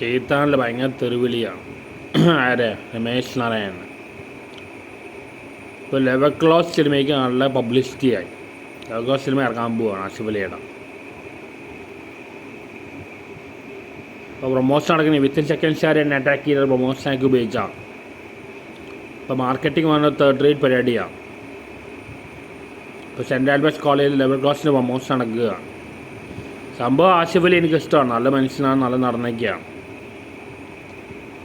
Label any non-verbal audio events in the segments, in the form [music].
ചെയ്ത്താനിൽ ഭയങ്കര തെറിവിളിയാണ്. [clears throat] ആരെ? രമേശ് നാരായണൻ. ഇപ്പോൾ ലെവൽ ക്ലോസ് സിനിമയ്ക്ക് നല്ല പബ്ലിസിറ്റി ആയി. ലെവൽ ക്ലോസ് സിനിമ ഇറങ്ങാൻ പോവുകയാണ് ആശുപലിയുടെ ഇപ്പോൾ പ്രൊമോഷൻ നടക്കുന്ന വിത്തിൻ സെക്കൻഡ്സ് എന്നെ അറ്റാക്ക് ചെയ്ത പ്രൊമോഷനാക്കി ഉപയോഗിച്ചാണ്. ഇപ്പോൾ മാർക്കറ്റിംഗ് വന്ന തേർഡ് റേറ്റ് പരിപാടിയാണ്. ഇപ്പോൾ സെന്റ് ആൽബർട്ട്സ് കോളേജിൽ ലെവൽ ക്ലാസ്സിന്റെ പ്രൊമോഷൻ നടക്കുകയാണ്. സംഭവം ആശുപലി എനിക്കിഷ്ടമാണ്. നല്ല മനുഷ്യനാണ് നല്ല നടന്നൊക്കെയാണ്.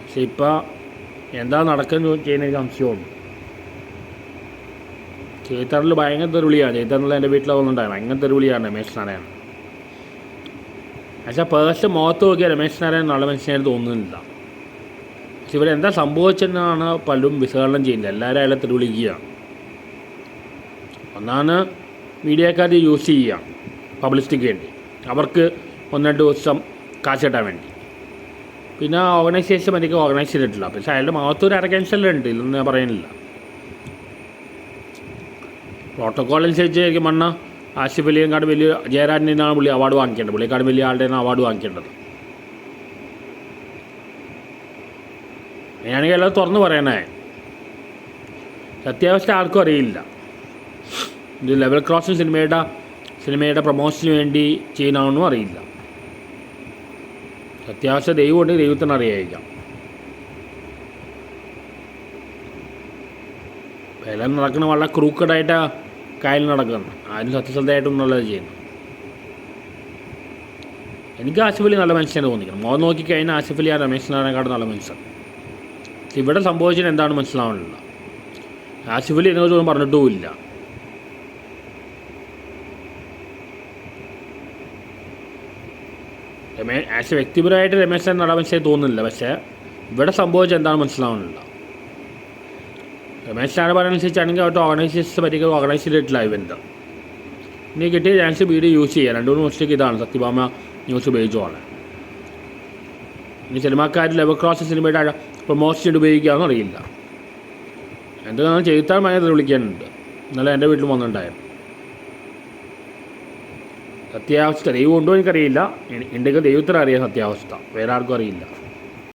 പക്ഷെ ഇപ്പോൾ എന്താ നടക്കുന്ന ചെയ്യുന്ന സംശയമാണ് ചേത്താറിൽ ഭയങ്കര തെരുവിളിയാണ്. ചേത്തറിൽ എന്റെ വീട്ടിൽ വന്നിട്ടുണ്ടായിരുന്നു ഭയങ്കര തെരുവിളിയാണ് രമേശ് നാരായണൻ. പക്ഷേ പേഴ്സ് മുഖത്ത് നോക്കിയാൽ രമേശ് നാരായണൻ നല്ല മനുഷ്യനായിട്ട് തോന്നുന്നില്ല. പക്ഷെ ഇവരെന്താ സംഭവിച്ചെന്നാണ് പലരും വിശകലനം ചെയ്യുന്നത്. എല്ലാവരും അയാളെ തെരുവിളിക്കുകയാണ്. ഒന്നാണ് മീഡിയക്കാർ യൂസ് ചെയ്യുക പബ്ലിസിറ്റിക്ക് വേണ്ടി. അവർക്ക് ഒന്ന് രണ്ട് ദിവസം കാശ് കിട്ടാൻ വേണ്ടി. പിന്നെ ഓർഗനൈസേഷൻ എനിക്ക് ഓർഗനൈസ് ചെയ്തിട്ടില്ല. പക്ഷേ അയാളുടെ മുഖത്തൊരു എല്ലാം ഉണ്ട് ഇല്ലെന്ന് ഞാൻ പറയുന്നില്ല അനുസരിച്ച് എനിക്ക് മണ്ണ. ആസിഫ് അലിയെക്കാട് വലിയ ജയരാജനാണ് പുള്ളി അവാർഡ് വാങ്ങിക്കേണ്ടത്. പുള്ളിക്കാട് വലിയ ആളുടെ അവാർഡ് വാങ്ങിക്കേണ്ടത്. ഞാനാണെങ്കിൽ എല്ലാം തുറന്ന് പറയണേ. സത്യാവസ്ഥ ആർക്കും അറിയില്ല. ഇത് ലെവൽ ക്രോസിംഗ് സിനിമയുടെ സിനിമയുടെ പ്രൊമോഷന് വേണ്ടി ചെയ്യുന്നതാണെന്നും അറിയില്ല. സത്യാവസ്ഥ ദൈവമുണ്ട് ദൈവത്തിന് അറിയായിരിക്കാം. എല്ലാം നടക്കുന്ന വളരെ ക്രൂക്കഡായിട്ട് കായൽ നടക്കുന്നത്. ആരും സത്യസന്ധമായിട്ടൊന്നുള്ളത് ചെയ്യുന്നു. എനിക്ക് ആസിഫ് അലി നല്ല മനുഷ്യനെ തോന്നിക്കണം മോൻ നോക്കിക്കഴിഞ്ഞാൽ ആസിഫ് അലി ആ രമേശ് നാരായണക്കാട് നല്ല മനുഷ്യൻ. ഇവിടെ സംഭവിച്ചത് എന്താണ് മനസ്സിലാവുന്നില്ല ആസിഫ് എന്നെ എന്നോട് പറഞ്ഞിട്ടുമില്ല. രമേ ആസ് വ്യക്തിപരമായിട്ട് രമേശ് നടാൻ മനുഷ്യനെ തോന്നുന്നില്ല. പക്ഷേ ഇവിടെ സംഭവിച്ചത് എന്താണ് മനസ്സിലാവുന്നില്ല. രമേശ് ചാന പറയുന്നതനുസരിച്ചാണെങ്കിൽ അവരുടെ ഓർഗനൈസേഷൻ പറ്റി ഓർഗനൈസ് ചെയ്തിട്ടില്ല ഇവന്റ് ഇനി കിട്ടിയ ചാൻസ് വീഡിയോ യൂസ് ചെയ്യാം. രണ്ട് മൂന്ന് ദിവസത്തേക്ക് ഇതാണ്. സത്യഭാമ ന്യൂസ് ഉപയോഗിച്ചുമാണ് ഇനി സിനിമാക്കാർ ലെവൽ ക്രോസ് സിനിമയുടെ പ്രൊമോഷൻ ഉപയോഗിക്കാമെന്ന് അറിയില്ല. എന്താണ് ചെയ്താൽ ഭയങ്കര വിളിക്കാനുണ്ട് ഇന്നലെ എന്റെ വീട്ടിൽ വന്നിട്ടുണ്ടായിരുന്നു. സത്യാവസ്ഥ ദൈവം ഉണ്ടോ എനിക്കറിയില്ല. ഉണ്ടെങ്കിൽ ദൈവത്തിന് അറിയാം സത്യാവസ്ഥ. വേറെ ആർക്കും അറിയില്ല.